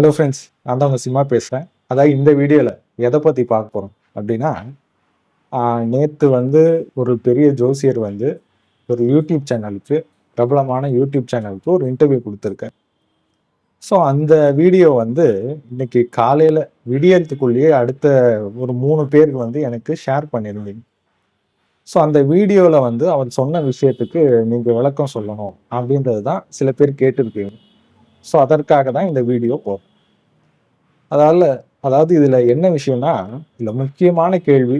Hello friends நான் தான் உங்கள் சிம்மா பேசுகிறேன் அதாவது இந்த வீடியோவில் எதை பற்றி பார்க்க போகிறோம் அப்படின்னா நேற்று வந்து ஒரு பெரிய ஜோசியர் வந்து ஒரு யூடியூப் சேனலுக்கு பிரபலமான யூடியூப் சேனலுக்கு ஒரு இன்டர்வியூ கொடுத்துருக்கேன் ஸோ அந்த வீடியோ வந்து இன்னைக்கு காலையில் விடியறதுக்குள்ளேயே அடுத்த ஒரு மூணு பேருக்கு வந்து எனக்கு ஷேர் பண்ணியிருந்தீங்க ஸோ அந்த வீடியோவில் வந்து அவர் சொன்ன விஷயத்துக்கு நீங்கள் விளக்கம் சொல்லணும் அப்படின்றது தான் சில பேர் கேட்டிருக்கீங்க. ஸோ அதற்காக தான் இந்த வீடியோ போகும் அதால அதாவது இதில் என்ன விஷயம்னா இதில் முக்கியமான கேள்வி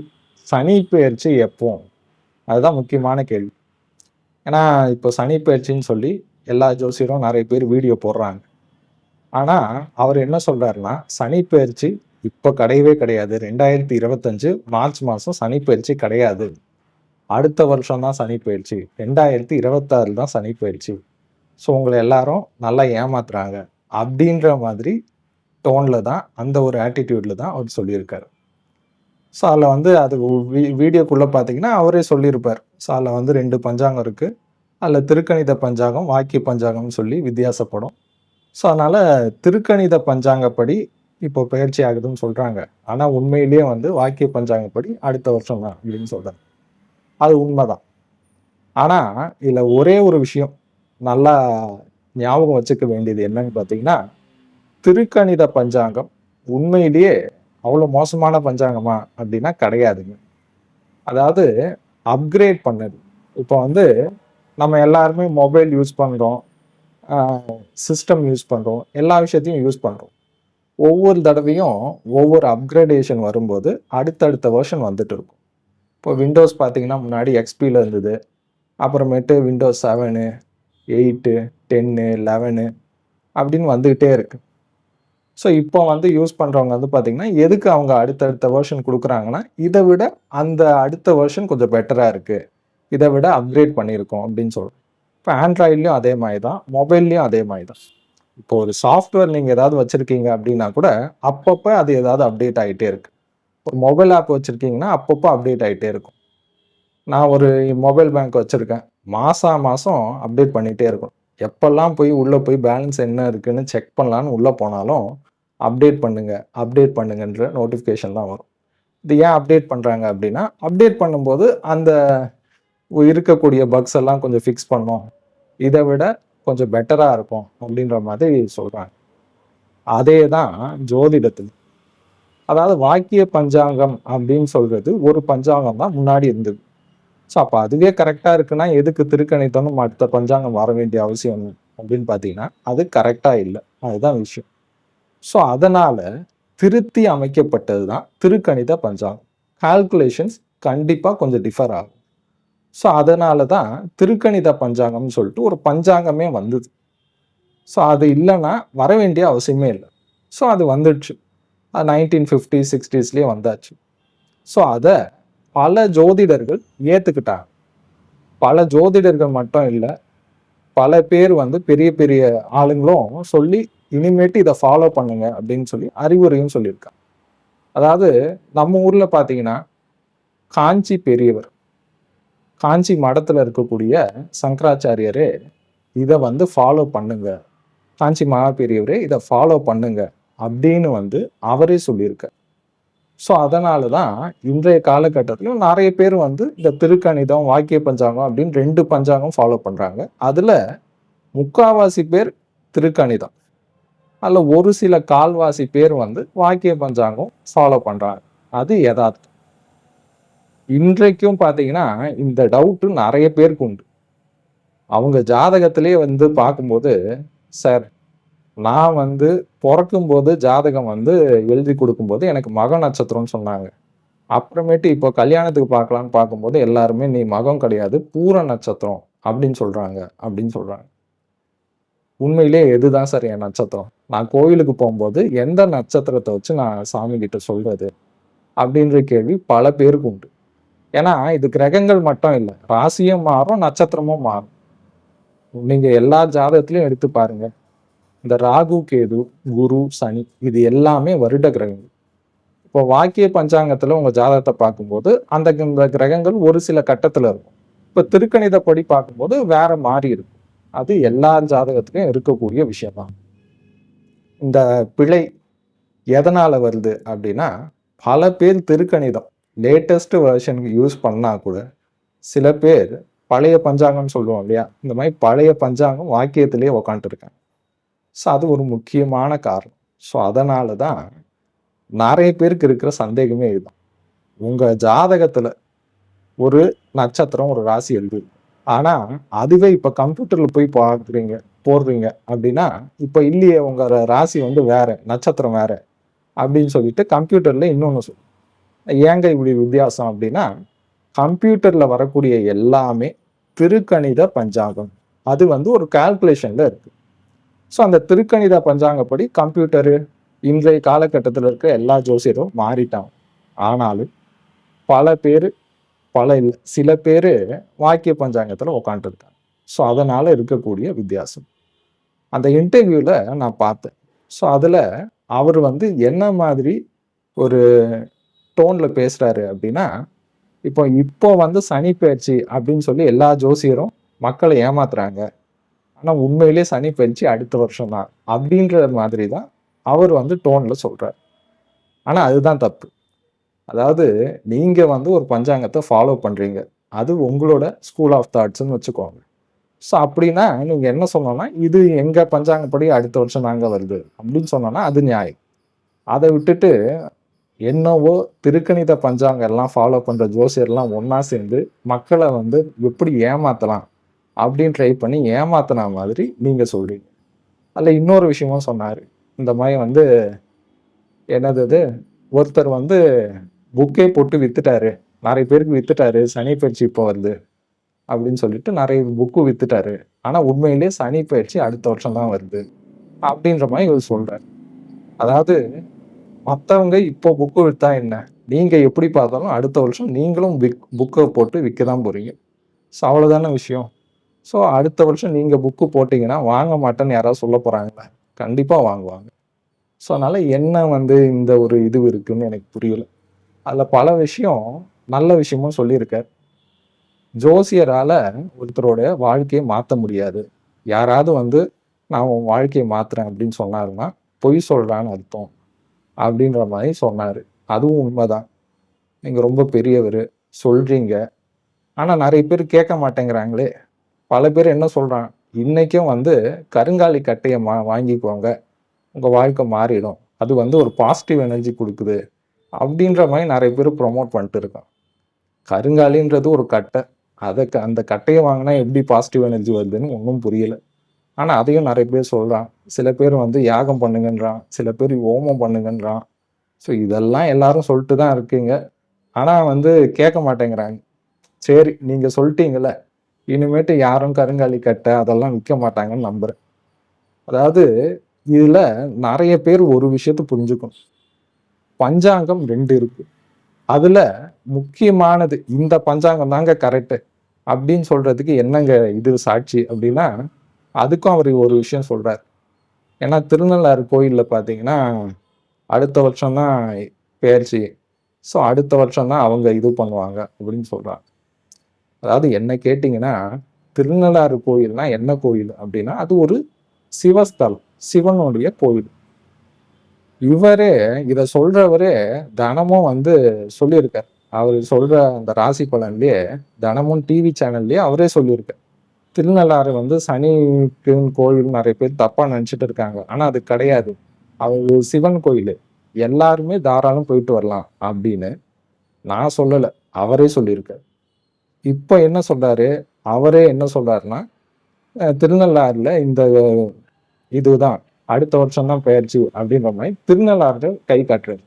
சனி பெயர்ச்சி எப்போ அதுதான் முக்கியமான கேள்வி. ஏன்னா இப்போ சனி பெயர்ச்சின்னு சொல்லி எல்லா ஜோசியரும் நிறைய பேர் வீடியோ போடுறாங்க. ஆனால் அவர் என்ன சொல்றாருன்னா சனி பெயர்ச்சி இப்போ கிடையவே கிடையாது. ரெண்டாயிரத்தி இருபத்தஞ்சு மார்ச் மாதம் சனி பயிற்சி கிடையாது. அடுத்த வருஷம் தான் சனி பயிற்சி. ரெண்டாயிரத்தி இருபத்தாறு தான் சனி பயிற்சி. ஸோ உங்களை எல்லாரும் நல்லா ஏமாத்துறாங்க. அப்படின்ற மாதிரி டோனில் தான் அந்த ஒரு ஆட்டிடியூடில் தான் அவர் சொல்லியிருக்காரு. ஸோ அதில் வந்து அது வீ- வீடியோக்குள்ளே பார்த்தீங்கன்னா அவரே சொல்லியிருப்பார். ஸோ அதில் வந்து ரெண்டு பஞ்சாங்கம் இருக்குது அதில் திருக்கணித பஞ்சாங்கம் வாக்கிய பஞ்சாங்கம்னு சொல்லி வித்தியாசப்படும். ஸோ அதனால் திருக்கணித பஞ்சாங்கப்படி இப்போ பயிற்சி ஆகுதுன்னு சொல்கிறாங்க ஆனால் உண்மையிலேயே வந்து வாக்கிய பஞ்சாங்கப்படி அடுத்த வருஷம் தான் அப்படின்னு சொல்கிறாங்க அது உண்மைதான். ஆனால் இதில் ஒரே ஒரு விஷயம் நல்லா ஞாபகம் வச்சுக்க வேண்டியது என்னன்னு பார்த்தீங்கன்னா திருக்கணித பஞ்சாங்கம் உண்மையிலேயே அவ்வளோ மோசமான பஞ்சாங்கமா அப்படின்னா கிடையாதுங்க. அதாவது அப்கிரேட் பண்ணது. இப்போ வந்து நம்ம எல்லாருமே மொபைல் யூஸ் பண்ணுறோம் சிஸ்டம் யூஸ் பண்ணுறோம் எல்லா விஷயத்தையும் யூஸ் பண்ணுறோம் ஒவ்வொரு தடவையும் ஒவ்வொரு அப்கிரேடேஷன் வரும்போது அடுத்தடுத்த வெர்ஷன் வந்துட்டு இருக்கும். இப்போ விண்டோஸ் பார்த்தீங்கன்னா முன்னாடி எக்ஸ்பியில் இருந்தது. அப்புறமேட்டு Windows seven eight ten eleven அப்படின்னு வந்துக்கிட்டே இருக்குது ஸோ இப்போ வந்து யூஸ் பண்ணுறவங்க வந்து பார்த்தீங்கன்னா எதுக்கு அவங்க அடுத்தடுத்த வெர்ஷன் கொடுக்குறாங்கன்னா இதை விட அந்த அடுத்த வெர்ஷன் கொஞ்சம் பெட்டராக இருக்குது இதை விட அப்கிரேட் பண்ணியிருக்கோம் அப்படின்னு சொல்கிறோம் இப்போ ஆண்ட்ராய்ட்லேயும் அதே மாதிரி தான் மொபைல்லையும் அதே மாதிரி தான் இப்போ ஒரு சாஃப்ட்வேர் நீங்கள் ஏதாவது வச்சுருக்கீங்க அப்படின்னா கூட அப்பப்போ அது ஏதாவது அப்டேட் ஆகிட்டே இருக்கு. ஒரு மொபைல் ஆப் வச்சுருக்கீங்கன்னா அப்பப்போ அப்டேட் ஆகிட்டே இருக்கும். நான் ஒரு மொபைல் பேங்க் வச்சுருக்கேன். மாதம் மாதம் அப்டேட் பண்ணிகிட்டே இருக்கும் எப்பெல்லாம் போய் உள்ளே போய் பேலன்ஸ் என்ன இருக்குன்னு செக் பண்ணலான்னு உள்ளே போனாலும் அப்டேட் பண்ணுங்கள் அப்டேட் பண்ணுங்கன்ற நோட்டிஃபிகேஷன் தான் வரும். இது ஏன் அப்டேட் பண்ணுறாங்க அப்படின்னா அப்டேட் பண்ணும்போது அந்த இருக்கக்கூடிய பக்ஸ் எல்லாம் கொஞ்சம் ஃபிக்ஸ் பண்ணோம். இதை விட கொஞ்சம் பெட்டராக இருக்கும் அப்படின்ற மாதிரி சொல்கிறாங்க அதே தான் ஜோதிடத்தில் அதாவது வாக்கிய பஞ்சாங்கம் அப்படின்னு சொல்கிறது ஒரு பஞ்சாங்கம் தான் முன்னாடி இருந்தது. ஸோ அப்போ அதுவே கரெக்டாக இருக்குன்னா எதுக்கு திருக்கணித்தனும் மற்ற பஞ்சாங்கம் வர வேண்டிய அவசியம் அப்படின்னு பார்த்தீங்கன்னா அது கரெக்டாக இல்லை. அதுதான் விஷயம். ஸோ அதனால் திருத்தி அமைக்கப்பட்டது தான் திருக்கணித பஞ்சாங்கம். கால்குலேஷன்ஸ் கண்டிப்பாக கொஞ்சம் டிஃபர் ஆகும். ஸோ அதனால தான் திருக்கணித பஞ்சாங்கம்னு சொல்லிட்டு ஒரு பஞ்சாங்கமே வந்தது. ஸோ அது இல்லைன்னா வர வேண்டிய அவசியமே இல்லை. ஸோ அது வந்துடுச்சு. அது நைன்டீன் ஃபிஃப்டி சிக்ஸ்டீஸ்லேயே வந்தாச்சு. ஸோ அதை பல ஜோதிடர்கள் ஏற்றுக்கிட்டாங்க பல ஜோதிடர்கள் மட்டும் இல்லை பல பேர் வந்து பெரிய பெரிய ஆளுங்களும் சொல்லி இனிமேட்டு இதை ஃபாலோ பண்ணுங்க அப்படின்னு சொல்லி அறிவுரையும் சொல்லியிருக்காங்க. அதாவது நம்ம ஊர்ல பார்த்தீங்கன்னா காஞ்சி பெரியவர் காஞ்சி மடத்துல இருக்கக்கூடிய சங்கராச்சாரியரே இதை வந்து ஃபாலோ பண்ணுங்க. காஞ்சி மகா பெரியவரே இதை ஃபாலோ பண்ணுங்க அப்படின்னு வந்து அவரே சொல்லியிருக்கார். ஸோ அதனால தான் இன்றைய காலகட்டத்திலும் நிறைய பேர் வந்து இந்த திருக்கணிதம் வாக்கிய பஞ்சாங்கம் அப்படின்னு ரெண்டு பஞ்சாங்கம் ஃபாலோ பண்ணுறாங்க அதில் முக்காவாசி பேர் திருக்கணிதம். அதில் ஒரு சில கால்வாசி பேர் வந்து வாக்கிய பஞ்சாங்கம் ஃபாலோ பண்ணுறாங்க அது யதார்த்தம். இன்றைக்கும் பார்த்தீங்கன்னா இந்த டவுட்டு நிறைய பேருக்கு உண்டு. அவங்க ஜாதகத்திலே வந்து பார்க்கும்போது சார் நான் வந்து பிறக்கும்போது ஜாதகம் வந்து எழுதி கொடுக்கும்போது எனக்கு மக நட்சத்திரம்னு சொன்னாங்க. அப்புறமேட்டு இப்போ கல்யாணத்துக்கு பார்க்கலான்னு பார்க்கும்போது எல்லாருமே நீ மகம் கிடையாது பூர நட்சத்திரம் அப்படின்னு சொல்கிறாங்க அப்படின்னு சொல்கிறாங்க உண்மையிலே எதுதான் சார் என் நட்சத்திரம்? நான் கோயிலுக்கு போகும்போது எந்த நட்சத்திரத்தை வச்சு நான் சாமி கிட்ட சொல்கிறது அப்படின்ற கேள்வி பல பேருக்கு உண்டு. ஏன்னா இது கிரகங்கள் மட்டும் இல்லை ராசியும் மாறும் நட்சத்திரமும் மாறும். நீங்கள் எல்லா ஜாதகத்திலையும் எடுத்து பாருங்கள் இந்த ராகு கேது குரு சனி இது எல்லாமே வருட கிரகங்கள். இப்போ வாக்கிய பஞ்சாங்கத்தில் உங்கள் ஜாதகத்தை பார்க்கும்போது அந்த இந்த கிரகங்கள் ஒரு சில கட்டத்தில் இருக்கும். இப்போ திருக்கணிதப்படி பார்க்கும்போது வேற மாறி இருக்கும். அது எல்லா ஜாதகத்துக்கும் இருக்கக்கூடிய விஷயம்தான். இந்த பிழை எதனால் வருது அப்படின்னா பல பேர் திருக்கணிதம் லேட்டஸ்ட் வெர்ஷனுக்கு யூஸ் பண்ணால் கூட சில பேர் பழைய பஞ்சாங்கம்னு சொல்லுவோம் இல்லையா? இந்த மாதிரி பழைய பஞ்சாங்கம் வாக்கியத்திலேயே உக்காந்துருக்காங்க ஸோ அது ஒரு முக்கியமான காரணம். ஸோ அதனால தான் நிறைய பேருக்கு இருக்கிற சந்தேகமே இதுதான். உங்கள் ஜாதகத்தில் ஒரு நட்சத்திரம் ஒரு ராசி எழுது ஆனால் அதுவே இப்போ கம்ப்யூட்டரில் போய் பார்க்குறீங்க போடுறீங்க அப்படின்னா இப்போ இல்லையே உங்கள் ராசி வந்து வேற நட்சத்திரம் வேற அப்படின்னு சொல்லிட்டு கம்ப்யூட்டரில் இன்னொன்று சொல்லு ஏங்க இப்படி வித்தியாசம் அப்படின்னா கம்ப்யூட்டரில் வரக்கூடிய எல்லாமே திருக்கணித பஞ்சாங்கம். அது வந்து ஒரு கால்குலேஷனில் இருக்குது ஸோ அந்த திருக்கணித பஞ்சாங்கப்படி கம்ப்யூட்டரு இன்றைய காலகட்டத்தில் இருக்க எல்லா ஜோசியரும் மாறிட்டாங்க. ஆனாலும் பல பேர் பல இல்லை சில பேர் வாக்கிய பஞ்சாங்கத்தில் உக்காந்துருக்காங்க. ஸோ அதனால் இருக்கக்கூடிய வித்தியாசம். அந்த இன்டர்வியூவில் நான் பார்த்தேன். ஸோ அதில் அவர் வந்து என்ன மாதிரி ஒரு டோனில் பேசுகிறாரு அப்படின்னா இப்போ இப்போ வந்து சனி பயிற்சி அப்படின்னு சொல்லி எல்லா ஜோசியரும் மக்களை ஏமாத்துறாங்க. ஆனால் உண்மையிலே சனி பயிற்சி அடுத்த வருஷம் தான் அப்படின்ற மாதிரி தான் அவர் வந்து டோனில் சொல்கிறார் ஆனால் அதுதான் தப்பு. அதாவது நீங்கள் வந்து ஒரு பஞ்சாங்கத்தை ஃபாலோ பண்ணுறீங்க அது உங்களோட ஸ்கூல் ஆஃப் தாட்ஸ்ன்னு வச்சுக்கோங்க. ஸோ அப்படின்னா நீங்கள் என்ன சொன்னோன்னா இது எங்கள் பஞ்சாங்கப்படி அடுத்த வருஷம் நாங்கள் வருது. அப்படின்னு சொன்னோன்னா அது நியாயம். அதை விட்டுட்டு என்னவோ திருக்கணித பஞ்சாங்கம் எல்லாம் ஃபாலோ பண்ணுற ஜோசியர்லாம் ஒன்றா சேர்ந்து மக்களை வந்து எப்படி ஏமாற்றலாம் அப்படின்னு ட்ரை பண்ணி ஏமாத்தின மாதிரி நீங்கள் சொல்கிறீங்க அதில் இன்னொரு விஷயமும் சொன்னார். இந்த மாதிரி வந்து என்னது இது? ஒருத்தர் வந்து புக்கே போட்டு வித்துட்டாரு. நிறைய பேருக்கு வித்துட்டாரு. சனி பயிற்சி இப்போ வருது அப்படின்னு சொல்லிட்டு நிறைய புக்கு வித்துட்டாரு. ஆனால் உண்மையிலேயே சனி பயிற்சி அடுத்த வருஷம் தான் வருது அப்படின்ற மாதிரி இவர் சொல்கிறார் அதாவது மற்றவங்க இப்போ புக்கு விற்றா என்ன? நீங்கள் எப்படி பார்த்தாலும் அடுத்த வருஷம் நீங்களும் விக் புக்கை போட்டு விற்க தான் போகிறீங்க ஸோ அவ்வளோதான விஷயம். ஸோ அடுத்த வருஷம் நீங்கள் புக்கு போட்டிங்கன்னா வாங்க மாட்டேன்னு யாராவது சொல்ல போகிறாங்களா கண்டிப்பாக வாங்குவாங்க. ஸோ அதனால் என்ன வந்து இந்த ஒரு இது இருக்குன்னு எனக்கு புரியல. அதில் பல விஷயம் நல்ல விஷயமும் சொல்லியிருக்கார். ஜோசியரால் ஒருத்தரோட வாழ்க்கையை மாற்ற முடியாது. யாராவது வந்து நான் உன் வாழ்க்கையை மாற்றுறேன் அப்படின்னு சொன்னாருன்னா பொய் சொல்கிறான்னு அர்த்தம். அப்படின்ற மாதிரி சொன்னார். அதுவும் உண்மைதான். நீங்கள் ரொம்ப பெரியவர் சொல்கிறீங்க ஆனால் நிறைய பேர் கேட்க மாட்டேங்கிறாங்களே. பல பேர் என்ன சொல்கிறான் இன்றைக்கும் வந்து கருங்காலி கட்டையை மா வாங்கிக்கோங்க. உங்கள் வாழ்க்கை மாறிடும். அது வந்து ஒரு பாசிட்டிவ் எனர்ஜி கொடுக்குது. அப்படின்ற மாதிரி நிறைய பேர் ப்ரொமோட் பண்ணிட்டு இருக்கான் கருங்காலின்றது ஒரு கட்டை. அதை க- அந்த கட்டையை வாங்கினா எப்படி பாசிட்டிவ் எனர்ஜி வருதுன்னு ஒன்றும் புரியலை. ஆனால் அதையும் நிறைய பேர் சொல்கிறான் சில பேர் வந்து யாகம் பண்ணுங்கன்றான். சில பேர் ஓமம் பண்ணுங்கன்றான். ஸோ இதெல்லாம் எல்லாரும் சொல்லிட்டு தான் இருக்கீங்க. ஆனால் வந்து கேட்க மாட்டேங்கிறாங்க. சரி நீங்கள் சொல்லிட்டீங்களே இனிமேட்டு யாரும் கருங்காலி கட்டை அதெல்லாம் விற்க மாட்டாங்கன்னு நம்புகிறேன் அதாவது இதில் நிறைய பேர் ஒரு விஷயத்தை புரிஞ்சுக்கணும். பஞ்சாங்கம் ரெண்டு இருக்கு. அதில் முக்கியமானது இந்த பஞ்சாங்கம் தாங்க கரெக்டு அப்படின்னு சொல்கிறதுக்கு என்னங்க இது சாட்சி அப்படின்னா அதுக்கும் அவர் ஒரு விஷயம் சொல்கிறார் ஏன்னா திருநள்ளாறு கோயிலில் பார்த்தீங்கன்னா அடுத்த வருஷம் தான் பெயர்ச்சி ஸோ அடுத்த வருஷம் தான் அவங்க இது பண்ணுவாங்க அப்படின்னு சொல்கிறாங்க அதாவது என்ன கேட்டிங்கன்னா திருநள்ளாறு கோயில்னா என்ன கோயில் அப்படின்னா அது ஒரு சிவஸ்தலம் சிவனுடைய கோயில் இவரே இதை சொல்றவரே தினமும் வந்து சொல்லியிருக்கார். அவர் சொல்ற அந்த ராசி பலன்லயே தினமும் டிவி சேனல்லையே அவரே சொல்லியிருக்கார். திருநள்ளாறு வந்து சனிக்கு கோயில் நிறைய பேர் தப்பா நினைச்சிட்டு இருக்காங்க. ஆனா அது கிடையாது. அவர் சிவன் கோயில். எல்லாருமே தாராளம் போயிட்டு வரலாம் அப்படின்னு நான் சொல்லலை. அவரே சொல்லியிருக்கார். இப்போ என்ன சொல்கிறாரு அவரே என்ன சொல்கிறாருன்னா திருநள்ளாறில் இந்த இதுதான் அடுத்த வருஷம் தான் பெயர்ச்சி அப்படின்ற மாதிரி திருநள்ளாறு கை காட்டுறது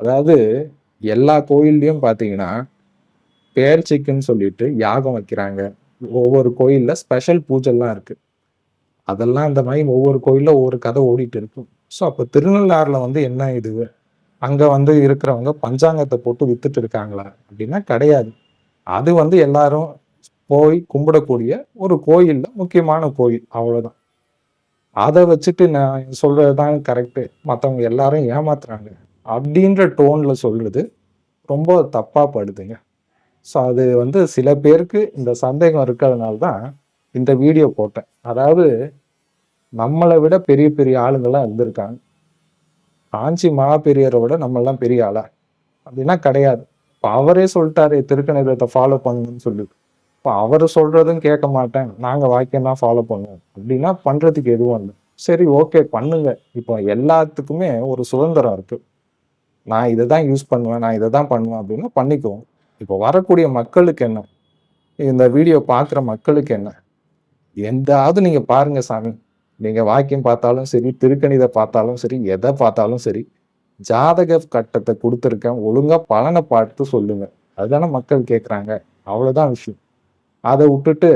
அதாவது எல்லா கோயில்லையும் பார்த்தீங்கன்னா பெயர்ச்சிக்குன்னு சொல்லிட்டு யாகம் வைக்கிறாங்க. ஒவ்வொரு கோயில்ல ஸ்பெஷல் பூஜைலாம் இருக்குது அதெல்லாம் அந்த மாதிரி ஒவ்வொரு கோயிலில் ஒவ்வொரு கதை ஓடிட்டு இருக்கும். ஸோ அப்போ திருநள்ளாறில் வந்து என்ன இது? அங்கே வந்து இருக்கிறவங்க பஞ்சாங்கத்தை போட்டு வித்துட்டு இருக்காங்களா? அப்படின்னா கிடையாது. அது வந்து எல்லாரும் போய் கும்பிடக்கூடிய ஒரு கோயிலில் முக்கியமான கோயில் அவ்வளோதான் அதை வச்சுட்டு நான் சொல்றது தான் கரெக்டு மற்றவங்க எல்லாரும் ஏமாத்துறாங்க. அப்படின்ற டோன்ல சொல்றது ரொம்ப தப்பாக படுதுங்க. ஸோ அது வந்து சில பேருக்கு இந்த சந்தேகம் இருக்கிறதுனால தான் இந்த வீடியோ போட்டேன். அதாவது நம்மளை விட பெரிய பெரிய ஆளுங்கள்லாம் இருந்திருக்காங்க. காஞ்சி மகா பெரியரை விட நம்மளாம் பெரிய ஆளா? அப்படின்னா கிடையாது. இப்போ அவரே சொல்லிட்டாரு திருக்கணிதத்தை ஃபாலோ பண்ணுன்னு சொல்லி இப்போ அவர் சொல்றதும் கேட்க மாட்டேன். நாங்கள் வாக்கியம் தான் ஃபாலோ பண்ணுவோம். அப்படின்னா பண்றதுக்கு எதுவும் இல்லை. சரி ஓகே பண்ணுங்க. இப்போ எல்லாத்துக்குமே ஒரு சுதந்திரம் இருக்கு. நான் இதை தான் யூஸ் பண்ணுவேன். நான் இதை தான் பண்ணுவேன் அப்படின்னா பண்ணிக்குவோம். இப்போ வரக்கூடிய மக்களுக்கு என்ன? இந்த வீடியோ பார்க்குற மக்களுக்கு என்ன? எந்தாவது நீங்கள் பாருங்க சாமி. நீங்கள் வாக்கியம் பார்த்தாலும் சரி திருக்கணிதை பார்த்தாலும் சரி எதை பார்த்தாலும் சரி ஜாதக கட்டத்தை கொடுத்துருக்கேன். ஒழுங்கா பலனை பார்த்து சொல்லுங்க. அதுதானே மக்கள் கேட்குறாங்க அவ்வளோதான் விஷயம். அதை விட்டுட்டு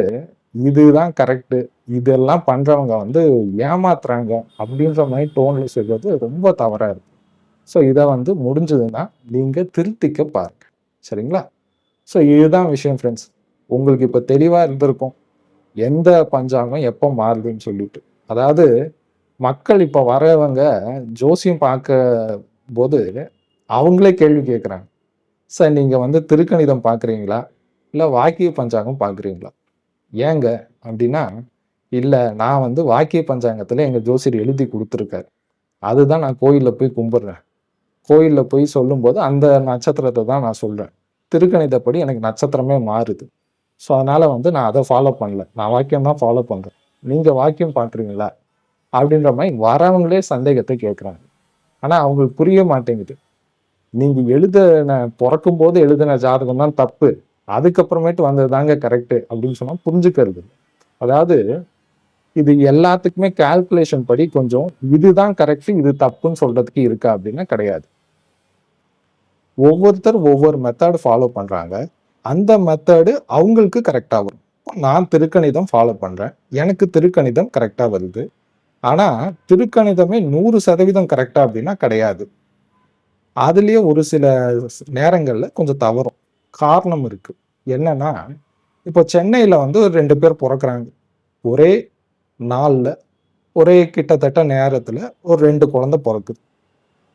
இதுதான் கரெக்டு இதெல்லாம் பண்ணுறவங்க வந்து ஏமாத்துறாங்க அப்படின்ற மாதிரி டோனில் சொல்வது ரொம்ப தவறாக இருக்கு. ஸோ இதை வந்து முடிஞ்சதுன்னா நீங்கள் திருத்திக்க பாருங்க. சரிங்களா? ஸோ இதுதான் விஷயம் ஃப்ரெண்ட்ஸ் உங்களுக்கு இப்போ தெளிவாக இருந்திருக்கும். எந்த பஞ்சாங்கம் எப்போ மாறுதுன்னு சொல்லிட்டு. அதாவது மக்கள் இப்போ வரவங்க ஜோசியம் பார்க்க போது அவங்களே கேள்வி கேட்குறாங்க சார் நீங்கள் வந்து திருக்கணிதம் பார்க்குறீங்களா இல்லை வாக்கிய பஞ்சாங்கம் பார்க்குறீங்களா ஏங்க அப்படின்னா இல்லை நான் வந்து வாக்கிய பஞ்சாங்கத்தில் எங்கள் ஜோசியர் எழுதி கொடுத்துருக்காரு. அதுதான் நான் கோயிலில் போய் கும்பிட்றேன். கோயிலில் போய் சொல்லும்போது அந்த நட்சத்திரத்தை தான் நான் சொல்கிறேன் திருக்கணிதப்படி எனக்கு நட்சத்திரமே மாறுது. ஸோ அதனால் வந்து நான் அதை ஃபாலோ பண்ணல. நான் வாக்கியம் தான் ஃபாலோ பண்ணுறேன் நீங்கள் வாக்கியம் பார்க்குறீங்களா அப்படின்ற மாதிரி வரவங்களே சந்தேகத்தை கேட்குறாங்க ஆனால் அவங்களுக்கு புரிய மாட்டேங்குது. நீங்கள் எழுதின பிறக்கும் போது எழுதின ஜாதகம் தான் தப்பு. அதுக்கப்புறமேட்டு வந்தது தாங்க கரெக்டு அப்படின்னு சொன்னால் புரிஞ்சுக்கிறது அதாவது இது எல்லாத்துக்குமே கால்குலேஷன் படி கொஞ்சம் இதுதான் கரெக்டு இது தப்புன்னு சொல்றதுக்கு இருக்கா அப்படின்னா கிடையாது. ஒவ்வொருத்தர் ஒவ்வொரு மெத்தடு ஃபாலோ பண்ணுறாங்க அந்த மெத்தடு அவங்களுக்கு கரெக்டாக வரும். நான் திருக்கணிதம் ஃபாலோ பண்ணுறேன் எனக்கு திருக்கணிதம் கரெக்டாக வருது. ஆனால் திருக்கணிதமே நூறு சதவீதம் கரெக்டாக அப்படின்னா கிடையாது. அதுலேயே ஒரு சில நேரங்களில் கொஞ்சம் தவறும். காரணம் இருக்குது என்னன்னா இப்போ சென்னையில் வந்து ஒரு ரெண்டு பேர் பிறக்குறாங்க. ஒரே நாளில் ஒரே கிட்டத்தட்ட நேரத்தில் ஒரு ரெண்டு குழந்தை பிறக்குது.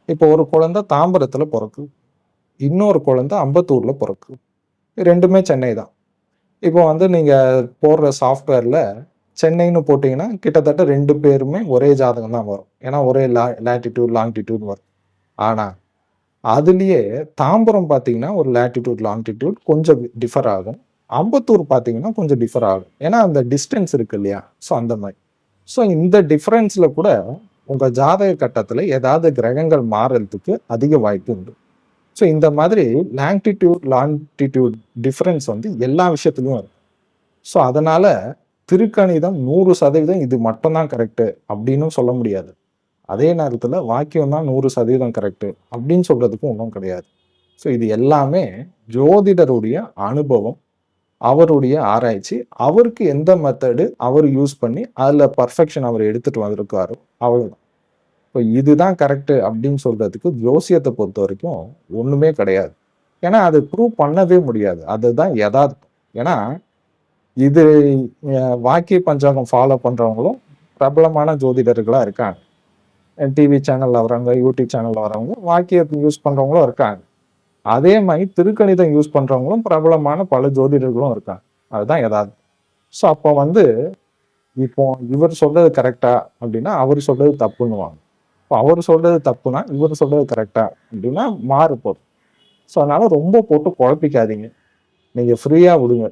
இப்போ ஒரு குழந்தை தாம்பரத்தில் பிறக்குது இன்னொரு குழந்தை அம்பத்தூரில் பிறக்குது ரெண்டுமே சென்னை தான். இப்போ வந்து நீங்கள் போடுற சாஃப்ட்வேரில் சென்னைன்னு போட்டிங்கன்னா கிட்டத்தட்ட ரெண்டு பேருமே ஒரே ஜாதகம் தான் வரும். ஏன்னா ஒரே லா லேட்டிடியூட் லாங்கிடியூட் வரும். ஆனால் அதுலேயே தாம்பரம் பார்த்தீங்கன்னா ஒரு லேட்டிடியூட் லாங்கிடியூட் கொஞ்சம் டிஃபர் ஆகும். அம்பத்தூர் பார்த்தீங்கன்னா கொஞ்சம் டிஃபர் ஆகும். ஏன்னா அந்த டிஸ்டன்ஸ் இருக்கு இல்லையா? ஸோ அந்த மாதிரி. ஸோ இந்த டிஃப்ரென்ஸில் கூட உங்கள் ஜாதக கட்டத்தில் ஏதாவது கிரகங்கள் மாறுறதுக்கு அதிக வாய்ப்பு உண்டு. ஸோ இந்த மாதிரி லாங்கிடியூட் லாங்கிடியூட் டிஃப்ரென்ஸ் வந்து எல்லா விஷயத்துலையும் இருக்கும் ஸோ அதனால் திருக்கணிதம் நூறு சதவீதம் இது மட்டும்தான் கரெக்டு அப்படின்னு சொல்ல முடியாது. அதே நேரத்தில் வாக்கியம் தான் நூறு சதவீதம் கரெக்டு அப்படின்னு சொல்கிறதுக்கும் ஒன்றும் கிடையாது. ஸோ இது எல்லாமே ஜோதிடருடைய அனுபவம் அவருடைய ஆராய்ச்சி அவருக்கு எந்த மெத்தடு அவர் யூஸ் பண்ணி அதில் பர்ஃபெக்ஷன் அவர் எடுத்துகிட்டு வந்திருக்காரோ அவ்வளோதான் இப்போ இதுதான் கரெக்டு அப்படின்னு சொல்கிறதுக்கு ஜோசியத்தை பொறுத்த வரைக்கும் ஒன்றுமே கிடையாது. ஏன்னா அது ப்ரூவ் பண்ணவே முடியாது. அதுதான் யதார்த்தம். ஏன்னா இது வாக்கிய பஞ்சாங்கம் ஃபாலோ பண்ணுறவங்களும் பிரபலமான ஜோதிடர்களாக இருக்காங்க. டிவி சேனலில் வரவங்க யூடியூப் சேனலில் வரவங்க வாக்கியத்தை யூஸ் பண்ணுறவங்களும் இருக்காங்க. அதே மாதிரி திருக்கணிதம் யூஸ் பண்ணுறவங்களும் பிரபலமான பல ஜோதிடர்களும் இருக்காங்க. அதுதான் எதாவது ஸோ அப்போ வந்து இப்போ இவர் சொல்றது கரெக்டா அப்படின்னா அவர் சொல்றது தப்புன்னுவாங்க. இப்போ அவர் சொல்றது தப்புனா இவர் சொல்றது கரெக்டா அப்படின்னா மாறு ஸோ அதனால ரொம்ப போட்டு குழப்பிக்காதீங்க. நீங்கள் ஃப்ரீயாக விடுங்க.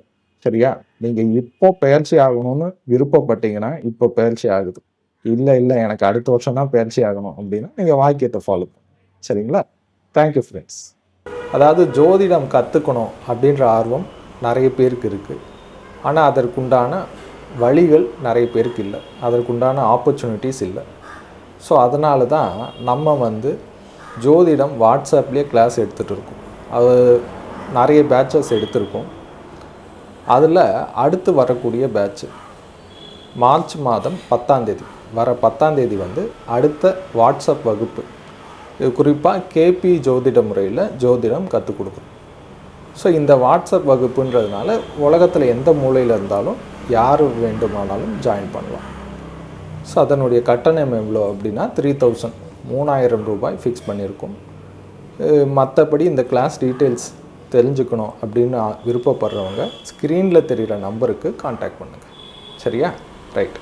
சரியா? நீங்கள் இப்போ பயிற்சி ஆகணும்னு விருப்பப்பட்டீங்கன்னா இப்போ பயிற்சி ஆகுது. இல்லை இல்லை எனக்கு அடுத்த வருஷம் தான் பயிற்சி ஆகணும் அப்படின்னா நீங்கள் வாக்கியத்தை ஃபாலோ பண்ணுங்க. சரிங்களா? தேங்க்யூ ஃப்ரெண்ட்ஸ் அதாவது ஜோதிடம் கற்றுக்கணும் அப்படின்ற ஆர்வம் நிறைய பேருக்கு இருக்குது ஆனால் அதற்குண்டான வழிகள் நிறைய பேருக்கு இல்லை. அதற்குண்டான ஆப்பர்ச்சுனிட்டிஸ் இல்லை. ஸோ அதனால தான் நம்ம வந்து ஜோதிடம் வாட்ஸ்அப்லேயே கிளாஸ் எடுத்துகிட்டு இருக்கோம். அது நிறைய பேட்சஸ் எடுத்திருக்கோம். அதில் அடுத்து வரக்கூடிய பேட்ச் மார்ச் மாதம் பத்தாந்தேதி வர பத்தாந்தேதி வந்து அடுத்த வாட்ஸ்அப் வகுப்பு. இது குறிப்பாக கேபி ஜோதிட முறையில் ஜோதிடம் கற்றுக் கொடுக்கும். ஸோ இந்த வாட்ஸ்அப் வகுப்புன்றதுனால உலகத்தில் எந்த மூலையில் இருந்தாலும் யார் வேண்டுமானாலும் ஜாயின் பண்ணலாம். ஸோ அதனுடைய கட்டணம் எவ்வளோ அப்படின்னா த்ரீ தௌசண்ட் மூணாயிரம் ரூபாய் ஃபிக்ஸ் பண்ணியிருக்கோம். மற்றபடி இந்த கிளாஸ் டீட்டெயில்ஸ் தெரிஞ்சுக்கணும் அப்படின்னு விருப்பப்படுறவங்க ஸ்க்ரீனில் தெரிகிற நம்பருக்கு காண்டாக்ட் பண்ணுங்கள் சரியா? ரைட்